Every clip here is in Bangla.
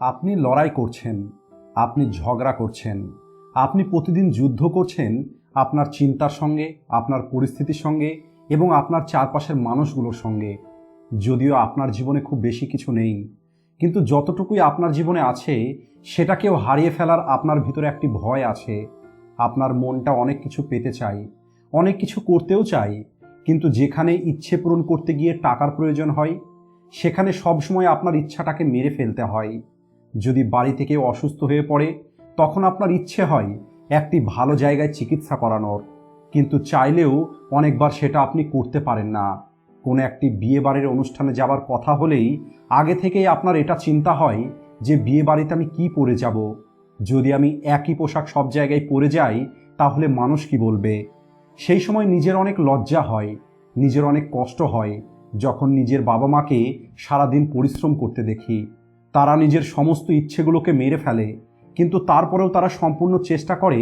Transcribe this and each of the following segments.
আপনি লড়াই করছেন, আপনি ঝগড়া করছেন, আপনি প্রতিদিন যুদ্ধ করছেন আপনার চিন্তার সঙ্গে, আপনার পরিস্থিতির সঙ্গে এবং আপনার চারপাশের মানুষগুলোর সঙ্গে। যদিও আপনার জীবনে খুব বেশি কিছু নেই, কিন্তু যতটুকুই আপনার জীবনে আছে, সেটাকেও হারিয়ে ফেলার আপনার ভিতরে একটি ভয় আছে। আপনার মনটা অনেক কিছু পেতে চাই অনেক কিছু করতেও চাই কিন্তু যেখানে ইচ্ছে পূরণ করতে গিয়ে টাকার প্রয়োজন হয়, সেখানে সবসময় আপনার ইচ্ছাটাকে মেরে ফেলতে হয়। যদি বাড়ি থেকে অসুস্থ হয়ে পড়ে, তখন আপনার ইচ্ছে হয় একটি ভালো জায়গায় চিকিৎসা করানোর। কিন্তু চাইলেও অনেকবার সেটা আপনি করতে পারেন না। কোনো একটি বিয়ে বাড়ির অনুষ্ঠানে যাবার কথা হলেই আগে থেকেই আপনার এটা চিন্তা হয় যে বিয়ে বাড়িতে আমি কি পরে যাব। যদি আমি একই পোশাক সব জায়গায় পরে যাই, তাহলে মানুষ কি বলবে? সেই সময় নিজের অনেক লজ্জা হয়, নিজের অনেক কষ্ট হয়, যখন নিজের বাবা মাকে সারাদিন পরিশ্রম করতে দেখি। তারা নিজের সমস্ত ইচ্ছেগুলোকে মেরে ফেলে, কিন্তু তারপরেও তারা সম্পূর্ণ চেষ্টা করে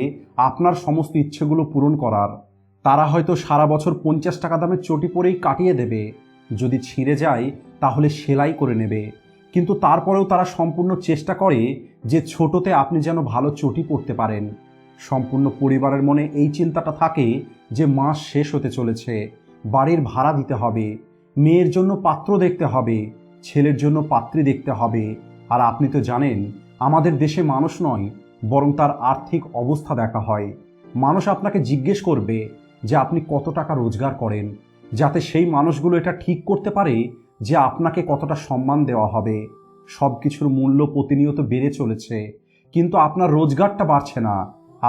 আপনার সমস্ত ইচ্ছেগুলো পূরণ করার। তারা হয়তো সারা বছর পঞ্চাশ টাকা দামের চটি পরেই কাটিয়ে দেবে। যদি ছিঁড়ে যায়, তাহলে সেলাই করে নেবে। কিন্তু তারপরেও তারা সম্পূর্ণ চেষ্টা করে যে ছোটতে আপনি যেন ভালো চটি পরতে পারেন। সম্পূর্ণ পরিবারের মনে এই চিন্তাটা থাকে যে মাস শেষ হতে চলেছে, বাড়ির ভাড়া দিতে হবে, মেয়ের জন্য পাত্র দেখতে হবে ছেলের জন্য পাত্রী দেখতে হবে। আর আপনি তো জানেন, আমাদের দেশে মানুষ নয়, বরং তার আর্থিক অবস্থা দেখা হয়। মানুষ আপনাকে জিজ্ঞেস করবে যে আপনি কত টাকা রোজগার করেন, যাতে সেই মানুষগুলো এটা ঠিক করতে পারে যে আপনাকে কতটা সম্মান দেওয়া হবে। সব কিছুর মূল্য প্রতিনিয়ত বেড়ে চলেছে, কিন্তু আপনার রোজগারটা বাড়ছে না।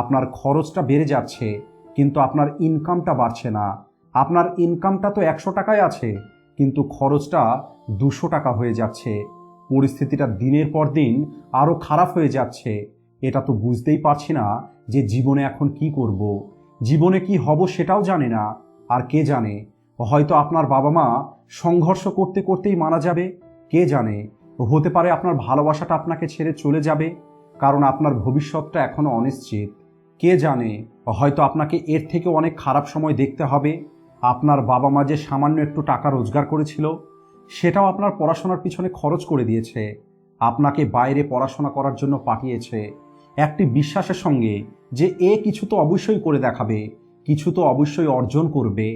আপনার খরচটা বেড়ে যাচ্ছে, কিন্তু আপনার ইনকামটা বাড়ছে না। আপনার ইনকামটা তো একশো টাকায় আছে, কিন্তু খরচটা দুশো টাকা হয়ে যাচ্ছে। পরিস্থিতিটা দিনের পর দিন আরও খারাপ হয়ে যাচ্ছে। এটা তো বুঝতেই পারছি না যে জীবনে এখন কি করব। জীবনে কি হব সেটাও জানে না। আর কে জানে? হয়তো আপনার বাবা মা সংঘর্ষ করতে করতেই মারা যাবে। কে জানে? হতে পারে আপনার ভালোবাসাটা আপনাকে ছেড়ে চলে যাবে। কারণ আপনার ভবিষ্যৎটা এখনও অনিশ্চিত। কে জানে? হয়তো আপনাকে এর থেকে অনেক খারাপ সময় দেখতে হবে। আপনার বাবা মা যে সামান্য একটু টাকা রোজগার করেছিল সেটাও আপনার পড়াশোনার পিছনে খরচ করে দিয়েছে, আপনাকে বাইরে পড়াশোনা করার জন্য পাঠিয়েছে। একটি বিশ্বাসের সঙ্গে যে এ কিছু তো অবশ্যই করে দেখাবে, কিছু তো অবশ্যই অর্জন করবে।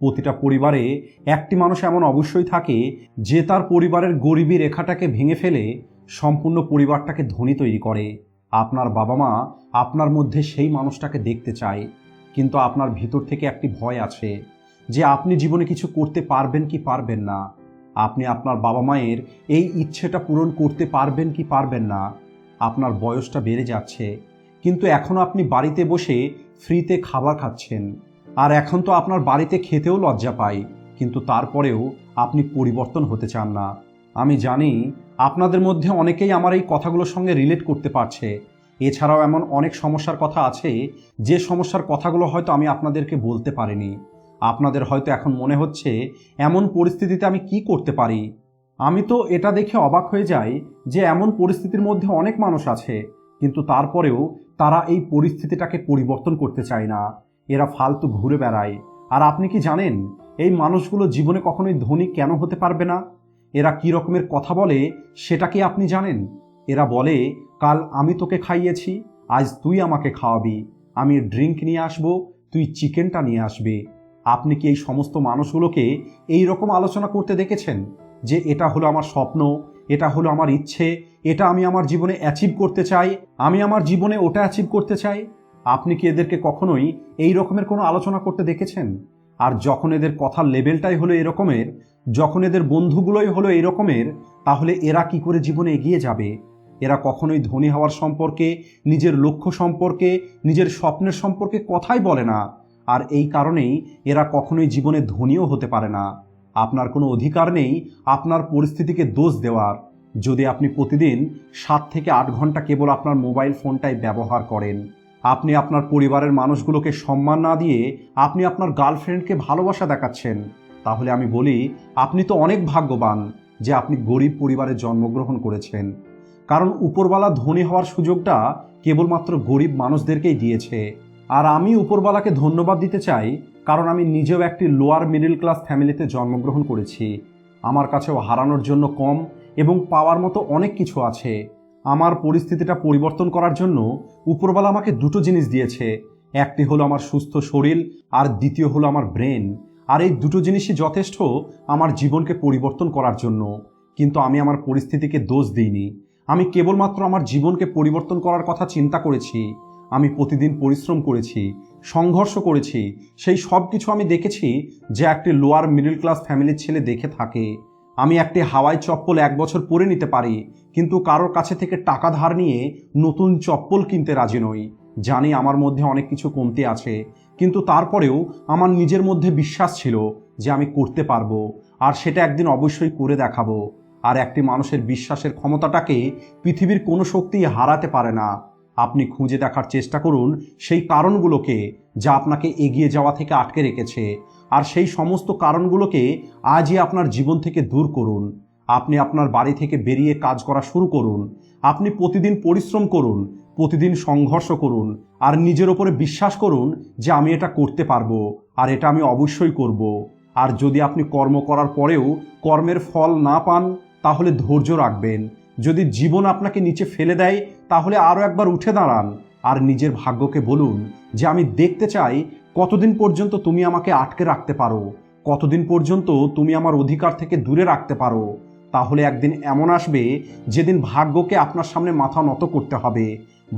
প্রতিটা পরিবারে একটি মানুষ এমন অবশ্যই থাকে যে তার পরিবারের গরিবী রেখাটাকে ভেঙে ফেলে সম্পূর্ণ পরিবারটাকে ধনী তৈরি করে। আপনার বাবা মা আপনার মধ্যে সেই মানুষটাকে দেখতে চায়, কিন্তু আপনার ভিতর থেকে একটি ভয় আছে যে আপনি জীবনে কিছু করতে পারবেন কি পারবেন না। আপনি আপনার বাবা মায়ের এই ইচ্ছেটা পূরণ করতে পারবেন কি পারবেন না, আপনার বয়সটা বেড়ে যাচ্ছে। কিন্তু এখনও আপনি বাড়িতে বসে ফ্রিতে খাবার খাচ্ছেন। আর এখন তো আপনার বাড়িতে খেতেও লজ্জা পাই কিন্তু তারপরেও আপনি পরিবর্তন হতে চান না। আমি জানি আপনাদের মধ্যে অনেকেই আমার এই কথাগুলোর সঙ্গে রিলেট করতে পারছে। এছাড়াও এমন অনেক সমস্যার কথা আছে, যে সমস্যার কথাগুলো হয়তো আমি আপনাদেরকে বলতে পারিনি। আপনাদের হয়তো এখন মনে হচ্ছে, এমন পরিস্থিতিতে আমি কি করতে পারি? আমি তো এটা দেখে অবাক হয়ে যাই যে এমন পরিস্থিতির মধ্যে অনেক মানুষ আছে, কিন্তু তারপরেও তারা এই পরিস্থিতিটাকে পরিবর্তন করতে চায় না। এরা ফালতু ঘুরে বেড়ায়। আর আপনি কি জানেন, এই মানুষগুলো জীবনে কখনোই ধনী কেন হতে পারবে না? এরা কি রকমের কথা বলে, সেটা কি আপনি জানেন? এরা বলে, কাল আমি তোকে খাইয়েছি, আজ তুই আমাকে খাওয়াবি। আমি ড্রিঙ্ক নিয়ে আসব, তুই চিকেনটা নিয়ে আসবে। আপনি কি এই সমস্ত মানুষগুলোকে এই রকম আলোচনা করতে দেখেছেন যে এটা হলো আমার স্বপ্ন, এটা হলো আমার ইচ্ছে, এটা আমি আমার জীবনে অ্যাচিভ করতে চাই, আমি আমার জীবনে ওটা অ্যাচিভ করতে চাই? আপনি কি এদেরকে কখনোই এই রকমের কোনো আলোচনা করতে দেখেছেন? আর যখন এদের কথার লেভেলটাই হলো এরকমের, যখন এদের বন্ধুগুলোই হলো এই রকমের তাহলে এরা কি করে জীবনে এগিয়ে যাবে? এরা কখনোই ধনী হওয়ার সম্পর্কে, নিজের লক্ষ্য সম্পর্কে, নিজের স্বপ্নের সম্পর্কে কথাই বলে না। আর এই কারণেই এরা কখনোই জীবনে ধনীও হতে পারে না। আপনার কোনো অধিকার নেই, আপনার পরিস্থিতিকে দোষ দেওয়ার। যদি আপনি প্রতিদিন সাত থেকে আট ঘণ্টা কেবল আপনার মোবাইল ফোনটাই ব্যবহার করেন, আপনি আপনার পরিবারের মানুষগুলোকে সম্মান না দিয়ে আপনি আপনার গার্লফ্রেন্ডকে ভালোবাসা দেখাচ্ছেন, তাহলে আমি বলি, আপনি তো অনেক ভাগ্যবান যে আপনি গরিব পরিবারে জন্মগ্রহণ করেছেন। কারণ উপরবালা ধনী হওয়ার সুযোগটা কেবলমাত্র গরিব মানুষদেরকেই দিয়েছে। আর আমি উপরবালাকে ধন্যবাদ দিতে চাই, কারণ আমি নিজেও একটি লোয়ার মিডল ক্লাস ফ্যামিলিতে জন্মগ্রহণ করেছি। আমার কাছেও হারানোর জন্য কম এবং পাওয়ার মতো অনেক কিছু আছে। আমার পরিস্থিতিটা পরিবর্তন করার জন্য উপরওয়ালা আমাকে দুটো জিনিস দিয়েছে। একটি হলো আমার সুস্থ শরীর, আর দ্বিতীয় হলো আমার ব্রেন। আর এই দুটো জিনিসই যথেষ্ট আমার জীবনকে পরিবর্তন করার জন্য। কিন্তু আমি আমার পরিস্থিতিকে দোষ দিইনি। আমি কেবলমাত্র আমার জীবনকে পরিবর্তন করার কথা চিন্তা করেছি। আমি প্রতিদিন পরিশ্রম করেছি, সংঘর্ষ করেছি, সেই সব কিছু আমি দেখেছি যে একটি লোয়ার মিডল ক্লাস ফ্যামিলির ছেলে দেখে থাকে। আমি একটি হাওয়াই চপ্পল এক বছর পরে নিতে পারি, কিন্তু কারোর কাছে থেকে টাকা ধার নিয়ে নতুন চপ্পল কিনতে রাজি নই। জানি আমার মধ্যে অনেক কিছু কমতি আছে, কিন্তু তারপরেও আমার নিজের মধ্যে বিশ্বাস ছিল যে আমি করতে পারব, আর সেটা একদিন অবশ্যই করে দেখাবো। আর একটি মানুষের বিশ্বাসের ক্ষমতাটাকে পৃথিবীর কোনো শক্তি হারাতে পারে না। আপনি খুঁজে দেখার চেষ্টা করুন সেই কারণগুলোকে যা আপনাকে এগিয়ে যাওয়া থেকে আটকে রেখেছে। আর সেই সমস্ত কারণগুলোকে আজই আপনার জীবন থেকে দূর করুন। আপনি আপনার বাড়ি থেকে বেরিয়ে কাজ করা শুরু করুন। আপনি প্রতিদিন পরিশ্রম করুন, প্রতিদিন সংঘর্ষ করুন, আর নিজের ওপরে বিশ্বাস করুন যে আমি এটা করতে পারব, আর এটা আমি অবশ্যই করব। আর যদি আপনি কর্ম করার পরেও কর্মের ফল না পান, তাহলে ধৈর্য রাখবেন। যদি জীবন আপনাকে নিচে ফেলে দেয়, তাহলে আরও একবার উঠে দাঁড়ান আর নিজের ভাগ্যকে বলুন যে আমি দেখতে চাই কতদিন পর্যন্ত তুমি আমাকে আটকে রাখতে পারো, কতদিন পর্যন্ত তুমি আমার অধিকার থেকে দূরে রাখতে পারো। তাহলে একদিন এমন আসবে যেদিন ভাগ্যকে আপনার সামনে মাথা নত করতে হবে।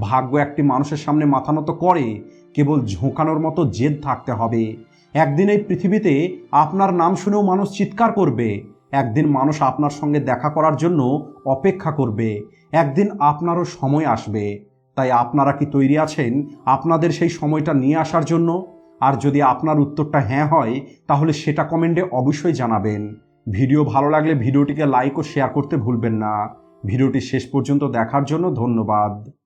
ভাগ্য একটি মানুষের সামনে মাথা নত করে, কেবল ঝোঁকানোর মতো জেদ থাকতে হবে। একদিন এই পৃথিবীতে আপনার নাম শুনেও মানুষ চিৎকার করবে। একদিন মানুষ আপনার সঙ্গে দেখা করার জন্য অপেক্ষা করবে। একদিন আপনারও সময় আসবে। তাই আপনারা কি তৈরি আছেন আপনাদের সেই সময়টা নিয়ে আসার জন্য? আর যদি আপনার উত্তরটা হ্যাঁ হয়, তাহলে সেটা কমেন্টে অবশ্যই জানাবেন। ভিডিও ভালো লাগলে ভিডিওটিকে লাইক ও শেয়ার করতে ভুলবেন না। ভিডিওটি শেষ পর্যন্ত দেখার জন্য ধন্যবাদ।